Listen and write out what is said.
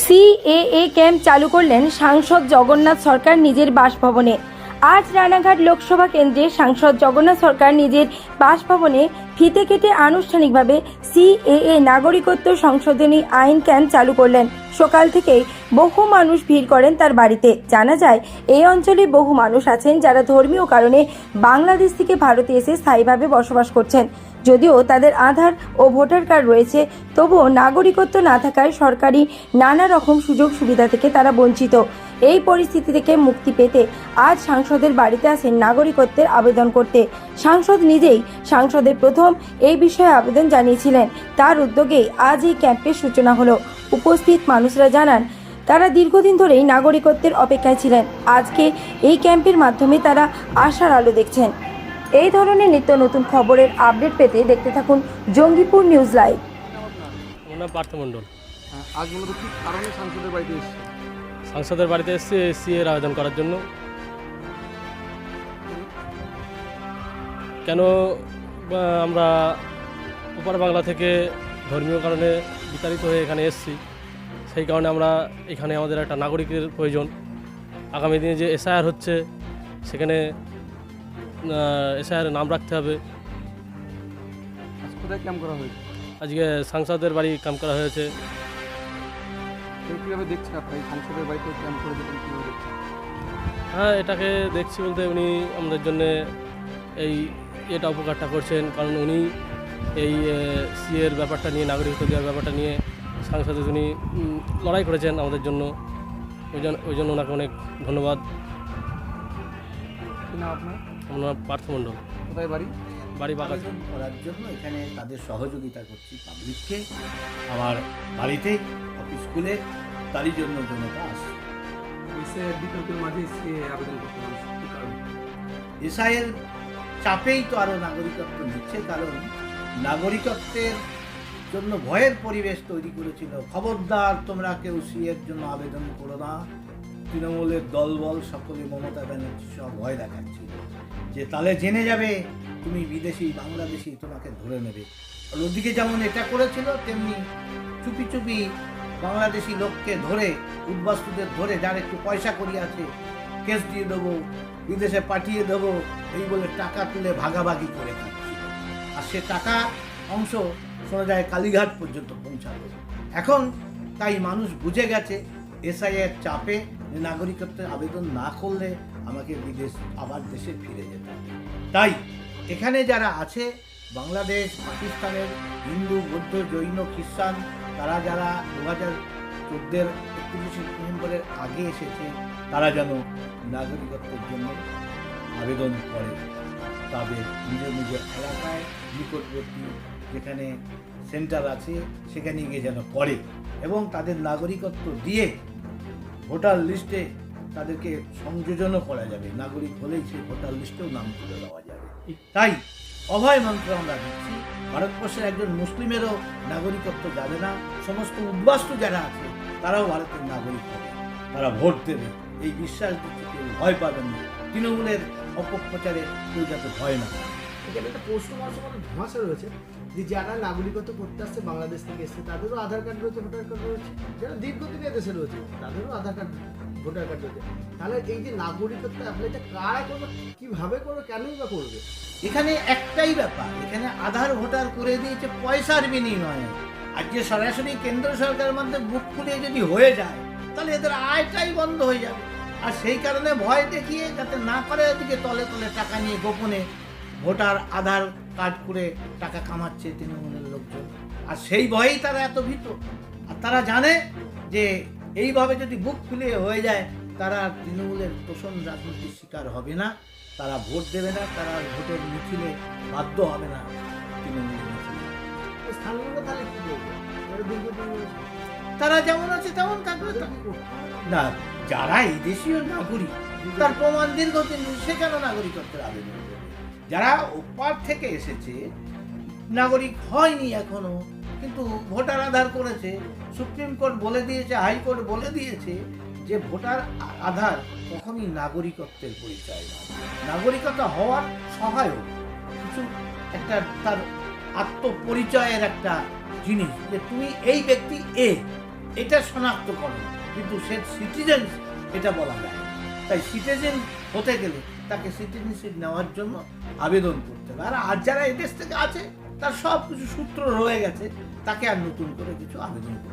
CAA camp চালু করলেন সাংসদ জগন্নাথ সরকার নিজের বাসভবনে। আজ রানাঘাট লোকসভা কেন্দ্রে সাংসদ জগন্নাথ সরকার নিজের বাসভবনে ফিতে কেটে আনুষ্ঠানিকভাবে সিএএ নাগরিকত্ব সংশোধনী আইন ক্যাম্প চালু করলেন। সকাল থেকেই বহু মানুষ ভিড় করেন তার বাড়িতে। জানা যায়, এই অঞ্চলে বহু মানুষ আছেন যারা ধর্মীয় কারণে বাংলাদেশ থেকে ভারতে এসে স্থায়ীভাবে বসবাস করছেন। যদিও তাদের আধার ও ভোটার কার্ড রয়েছে, তবুও নাগরিকত্ব না থাকায় সরকারি নানা রকম সুযোগ সুবিধা থেকে তারা বঞ্চিত। এই পরিস্থিতি থেকে মুক্তি পেতে আজ সাংসদের বাড়িতে আসেন নাগরিকত্বের আবেদন করতে। সাংসদ নিজেই সাংসদের প্রথম এই বিষয়ে আবেদন জানিয়েছিলেন। তার উদ্যোগেই আজ এই ক্যাম্পের সূচনা হলো। উপস্থিত মানুষরা জানান, তারা দীর্ঘদিন ধরেই নাগরিকত্বের অপেক্ষায় ছিলেন। আজকে এই ক্যাম্পের মাধ্যমে তারা আশার আলো দেখছেন। এই ধরনের নিত্য নতুন খবরের আপডেট পেতে দেখতে থাকুন জঙ্গিপুর নিউজ লাইভ। পার্থ মণ্ডল। হ্যাঁ, আজ মূলত কি কারণে সাংসদের বাড়িতে এসেছে সাংসদের বাড়িতে এসেছি এসি এর আবেদন করার জন্য। কেন আমরা ওপার বাংলা থেকে ধর্মীয় কারণে বিতাড়িত হয়ে এখানে এসেছি সেই কারণে আমরা এখানে আমাদের একটা নাগরিকের প্রয়োজন। আগামী দিনে যে এসআইআর হচ্ছে সেখানে এসআইআর নাম রাখতে হবে। কোথায় ক্যাম্প করা হয়েছে? আজকে সাংসদের বাড়ি কাম করা হয়েছে। কীভাবে দেখছেন আপনি সাংসদের বাড়িতে ক্যাম্প করে কীভাবে দেখছেন? হ্যাঁ এটাকে দেখছি বলতে উনি আমাদের জন্য এই এটা উপকারটা করছেন কারণ উনি এই সিএর ব্যাপারটা নিয়ে নাগরিকত্ব দেওয়ার ব্যাপারটা নিয়ে সাংসদে উনি লড়াই করেছেন আমাদের জন্য। ওই জন্য ওই জন্য ওনাকে অনেক ধন্যবাদ। আপনার? আমার নাম পার্থ মণ্ডল কোথায় বাড়ি? বাড়ি আবেদন করার জন্য এখানে তাদের সহযোগিতা করছি পাবলিককে আমার বাড়িতে অফিস স্কুলে তারই জন্য জনতা আসছে। এসে বিতর্কের মাঝে আবেদন করতে এসআইয়ের চাপেই তো আরও নাগরিকত্ব নিচ্ছে কারণ নাগরিকত্বের জন্য ভয়ের পরিবেশ তৈরি করেছিল। খবরদার তোমরা কেউ সিএর জন্য আবেদন করো না। তৃণমূলের দলবল সকলে মমতা ব্যানার্জি সব ভয় দেখাচ্ছিল যে তাহলে জেনে যাবে, তুমি বিদেশি, বাংলাদেশি তোমাকে ধরে নেবে। আর ওদিকে যেমন এটা করেছিল, তেমনি চুপি চুপি বাংলাদেশি লোককে ধরে, উদ্বাস্তুদের ধরে যার একটু পয়সা করি আছে, কেস দিয়ে দেবো, বিদেশে পাঠিয়ে দেবো, এই বলে টাকা তুলে ভাগাভাগি করে খাচ্ছি। আর সে টাকা অংশ শোনা যায় কালীঘাট পর্যন্ত পৌঁছাবে এখন তাই মানুষ বুঝে গেছে, এসআইয়ের চাপে নাগরিকত্বের আবেদন না করলে আমাকে বিদেশ, আবার দেশে ফিরে যেতে তাই এখানে যারা আছে, বাংলাদেশ, পাকিস্তানের হিন্দু, বৌদ্ধ, জৈন, খ্রিস্টান, তারা যারা দু হাজার চোদ্দের একত্রিশে নভেম্বরের আগে এসেছে, তারা যেন নাগরিকত্বের জন্য আবেদন করে তাদের নিজের নিজের এলাকায় নিকটবর্তী যেখানে সেন্টার আছে, সেখানে গিয়ে যেন করে এবং তাদের নাগরিকত্ব দিয়ে ভোটার লিস্টে তাদেরকে সংযোজনও করা যাবে। নাগরিক হলেই সেই ভোটার লিস্টেও নাম তুলে দেওয়া যাবে। তাই অভয় মন্ত্র আমরা দিচ্ছি, ভারতবর্ষের একজন মুসলিমেরও নাগরিকত্ব যাবে না। সমস্ত উদ্বাস্তু যারা আছে, তারাও ভারতের নাগরিক হবে। তারা ভোট দেবে। এই বিশ্বাস দিচ্ছে কেউ ভয় পাবেন না। তৃণমূলের অপপ্রচারে কেউ যাতে ভয় না। এখানে একটা প্রশ্ন মাসে মানে ধোঁয়াশা রয়েছে যে যারা নাগরিকত্ব করতে আসছে বাংলাদেশ থেকে এসছে, তাদেরও আধার কার্ড রয়েছে ভোটার কার্ড রয়েছে। যারা দীর্ঘদিনে দেশে রয়েছে, তাদেরও আধার কার্ড ভোটার কার্ড রয়েছে। তাহলে এই যে নাগরিকত্ব অ্যাপ্লাইটা কারা করবে, কীভাবে করবে, কেনই বা করবে? এখানে একটাই ব্যাপার, এখানে আধার ভোটার করে দিয়েছে পয়সার বিনিময়ে। আর যে সরাসরি কেন্দ্র সরকারের মধ্যে বুক খুলে যদি হয়ে যায়, তাহলে এদের আয়টাই বন্ধ হয়ে যাবে। আর সেই কারণে ভয় দেখিয়ে যাতে না করে এদিকে তলে তলে টাকা নিয়ে গোপনে ভোটার আধার কার্ড করে টাকা কামাচ্ছে তৃণমূলের লোকজন। আর সেই ভয়েই তারা এত ভীত। আর তারা জানে যে এইভাবে যদি বুক খুলে হয়ে যায় তারা তৃণমূলের তোষণ রাজনীতির শিকার হবে না। তারা ভোট দেবে না তারা ভোটের মিছিলে বাধ্য হবে না তৃণমূলের মিছিলে। স্থানীয়রা তাহলে কি তারা যেমন আছে তেমন থাকবে? না যারা এই দেশীয় নাগরিক তার প্রমাণ দীর্ঘদিন সে কেন নাগরিকত্বের আবেদন করবে? যারা ওপার থেকে এসেছে, নাগরিক হয়নি এখনও, কিন্তু ভোটার আধার করেছে, সুপ্রিম কোর্ট বলে দিয়েছে, হাইকোর্ট বলে দিয়েছে যে ভোটার আধার কখনই নাগরিকত্বের পরিচয় নয়। নাগরিকতা হওয়ার সহায়ক কিছু একটা তার আত্মপরিচয়ের একটা জিনিস, যে তুমি এই ব্যক্তি এ, এটা শনাক্ত করো। কিন্তু সে সিটিজেন এটা বলা যায় তাই সিটিজেন হতে গেলে তাকে সিটিজেনশিপ নেওয়ার জন্য আবেদন করতে হবে আর আর যারা এদেশ থেকে আছে, তার সব কিছু সূত্র রয়ে গেছে, তাকে আর নতুন করে কিছু আবেদন করতে।